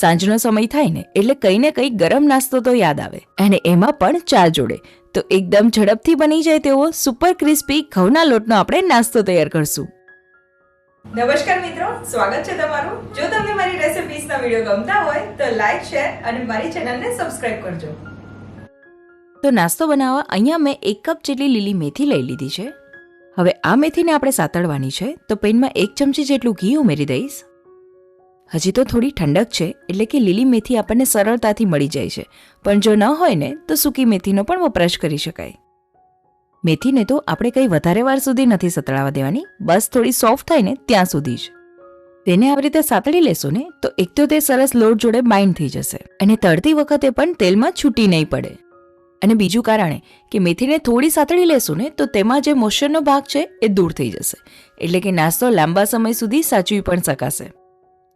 સાંજનો સમય થાય ને એટલે કંઈ ને કંઈ ગરમ નાસ્તો તો યાદ આવે. અને એમાં પણ ચા જોડે. તો એકદમ ઝડપથી બની જાય તેવો સુપર ક્રિસ્પી ઘઉંના લોટનો આપણે નાસ્તો તૈયાર કરશું. નમસ્કાર મિત્રો સ્વાગત છે તમારું. જો તમને મારી રેસિપીસના વીડિયો ગમતા હોય તો લાઈક શેર અને મારી ચેનલને સબસ્ક્રાઇબ કરજો. તો નાસ્તો બનાવવા અહીંયા મેં એક કપ જેટલી લીલી મેથી લઈ લીધી છે. હવે આ મેથીને આપણે સાતળવાની છે. તો પેનમાં એક ચમચી જેટલું ઘી ઉમેરી દઈશ. હજી તો થોડી ઠંડક છે, એટલે કે લીલી મેથી આપણને સરળતાથી મળી જાય છે. પણ જો ન હોય ને, તો સૂકી મેથીનો પણ વપરાશ કરી શકાય. મેથીને તો આપણે કંઈ વધારે વાર સુધી નથી સતળાવા દેવાની, બસ થોડી સોફ્ટ થાય ને ત્યાં સુધી જ. તેને આવી રીતે સાતળી લેશો ને, તો એક તો તે સરસ લોટ જોડે બાઇન્ડ થઈ જશે. અને તળતી વખતે પણ તેલમાં છૂટી નહીં પડે. અને બીજું કારણ કે મેથીને થોડી સાતળી લેશું ને, તો તેમાં જે મોશનનો ભાગ છે, એ દૂર થઈ જશે. એટલે કે નાસ્તો લાંબા સમય સુધી સાચવી પણ શકાશે.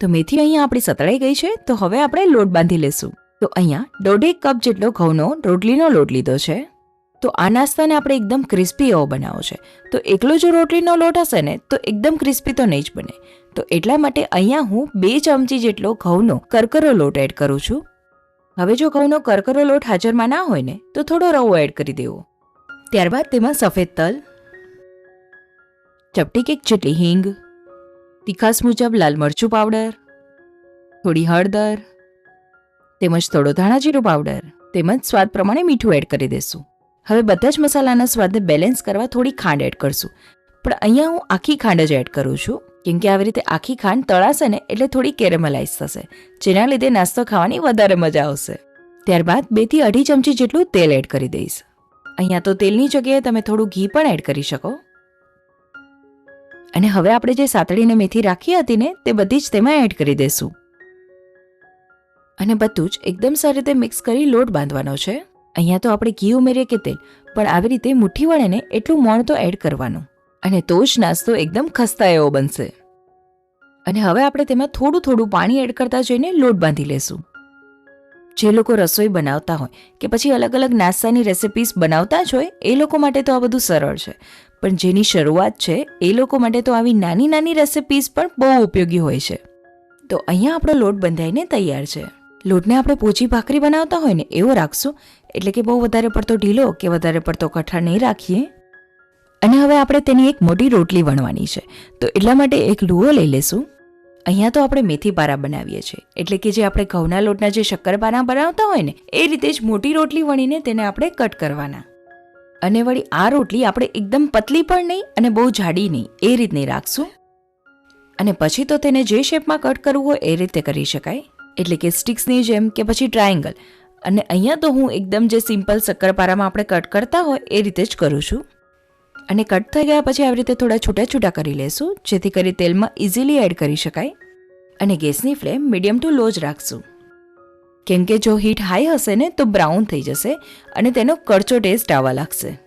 તો મેથી અહીંયા આપણી સતળાઈ ગઈ છે, તો હવે આપણે લોટ બાંધી લેશું. તો અહીંયા દોઢેક કપ જેટલો ઘઉંનો રોટલીનો લોટ લીધો છે. તો આ નાસ્તાને આપણે એકદમ ક્રિસ્પી એવો બનાવો છે. તો એકલો જો રોટલીનો લોટ હશે ને, તો એકદમ ક્રિસ્પી તો નહીં જ બને. તો એટલા માટે અહીંયા હું બે ચમચી જેટલો ઘઉંનો કરકરો લોટ એડ કરું છું. હવે જો ઘઉંનો કરકરો લોટ હાજરમાં ના હોય ને, તો થોડો રવો એડ કરી દેવો. ત્યારબાદ તેમાં સફેદ તલ, ચપટી કેક જેટલી હિંગ તીખાસ મુજબ લાલ મરચું પાવડર થોડી હળદર, તેમજ થોડો ધાણાજીરું પાવડર તેમજ સ્વાદ પ્રમાણે મીઠું એડ કરી દેશું. હવે બધા જ મસાલાના સ્વાદને બેલેન્સ કરવા થોડી ખાંડ એડ કરશું. પણ અહીંયા હું આખી ખાંડ જ એડ કરું છું, કેમ કે આવી રીતે આખી ખાંડ તળાશે ને એટલે થોડી કેરેમલાઇઝ થશે, જેના લીધે નાસ્તો ખાવાની વધારે મજા આવશે. ત્યારબાદ બેથી અઢી ચમચી જેટલું તેલ એડ કરી દઈશ. અહીંયા તો તેલની જગ્યાએ તમે થોડું ઘી પણ એડ કરી શકો. અને હવે આપણે જે સાતળીને મેથી રાખી હતી ને, તે બધી જ તેમાં એડ કરી દેશું. અને બધું જ એકદમ સારી રીતે મિક્સ કરી લોટ બાંધવાનો છે. અહીંયા તો આપણે ઘી ઉમેરીએ કે તેલ, પણ આવી રીતે મુઠ્ઠી વળે ને એટલું મોણ તો એડ કરવાનું. અને તો જ નાસ્તો એકદમ ખસ્તા એવો બનશે. અને હવે આપણે તેમાં થોડું થોડું પાણી એડ કરતા જઈને લોટ બાંધી લેશું. જે લોકો રસોઈ બનાવતા હોય, કે પછી અલગ અલગ નાસ્તાની રેસિપીસ બનાવતા જ હોય, એ લોકો માટે તો આ બધું સરળ છે. પણ જેની શરૂઆત છે, એ લોકો માટે તો આવી નાની નાની રેસિપીઝ પણ બહુ ઉપયોગી હોય છે. તો અહીંયા આપણો લોટ બંધાઈને તૈયાર છે. લોટને આપણે પોચી ભાખરી બનાવતા હોય ને, એવો રાખશું, એટલે કે બહુ વધારે પડતો ઢીલો કે વધારે પડતો કઠણ નહીં રાખીએ. અને હવે આપણે તેની એક મોટી રોટલી વણવાની છે. તો એટલા માટે એક લુઓ લઈ લેશું. અહીંયા તો આપણે મેથી પારા બનાવીએ છીએ. એટલે કે જે આપણે ઘઉંના લોટના જે શક્કરપારા બનાવતા હોય ને, એ રીતે જ મોટી રોટલી વણીને તેને આપણે કટ કરવાના. અને વળી આ રોટલી આપણે એકદમ પતલી પણ નહીં અને બહુ જાડી નહીં, એ રીતની રાખશું. અને પછી તો તેને જે શેપમાં કટ કરવું હોય એ રીતે કરી શકાય. એટલે કે સ્ટિક્સની જેમ કે પછી ટ્રાયેંગલ. અને અહીંયા તો હું એકદમ જે સિમ્પલ શક્કરપારામાં આપણે કટ કરતા હોય એ રીતે જ કરું છું. અને કટ થઈ ગયા પછી આવી રીતે થોડા છૂટા છૂટા કરી લેશું, જેથી કરી તેલમાં ઇઝીલી એડ કરી શકાય. અને ગેસની ફ્લેમ મીડિયમ ટુ લો જ રાખશું. કેમ કે જો હીટ હાઈ હશે ને, તો બ્રાઉન થઈ જશે અને તેનો કરચો ટેસ્ટ આવવા લાગશે.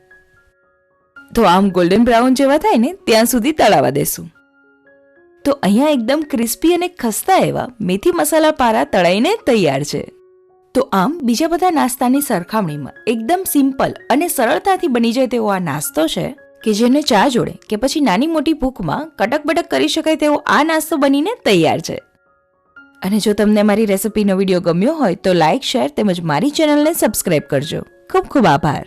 તો આમ ગોલ્ડન બ્રાઉન જેવા થાય ને, ત્યાં સુધી તળાવા દેશું. તો અહીંયા એકદમ ક્રિસ્પી અને ખસ્તા એવા મેથી મસાલા પારા તળાઈને તૈયાર છે. તો આમ બીજા બધા નાસ્તાની સરખામણીમાં એકદમ સિમ્પલ અને સરળતાથી બની જાય તેવો આ નાસ્તો છે કે જેને ચા જોડે કે પછી નાની મોટી ભૂખમાં કટક બટક કરી શકાય તેવો આ નાસ્તો બનીને તૈયાર છે. અને જો તમને મારી રેસિપીનો વીડિયો ગમ્યો હોય તો લાઇક શેર તેમજ મારી ચેનલને સબસ્ક્રાઇબ કરજો. ખૂબ ખૂબ આભાર.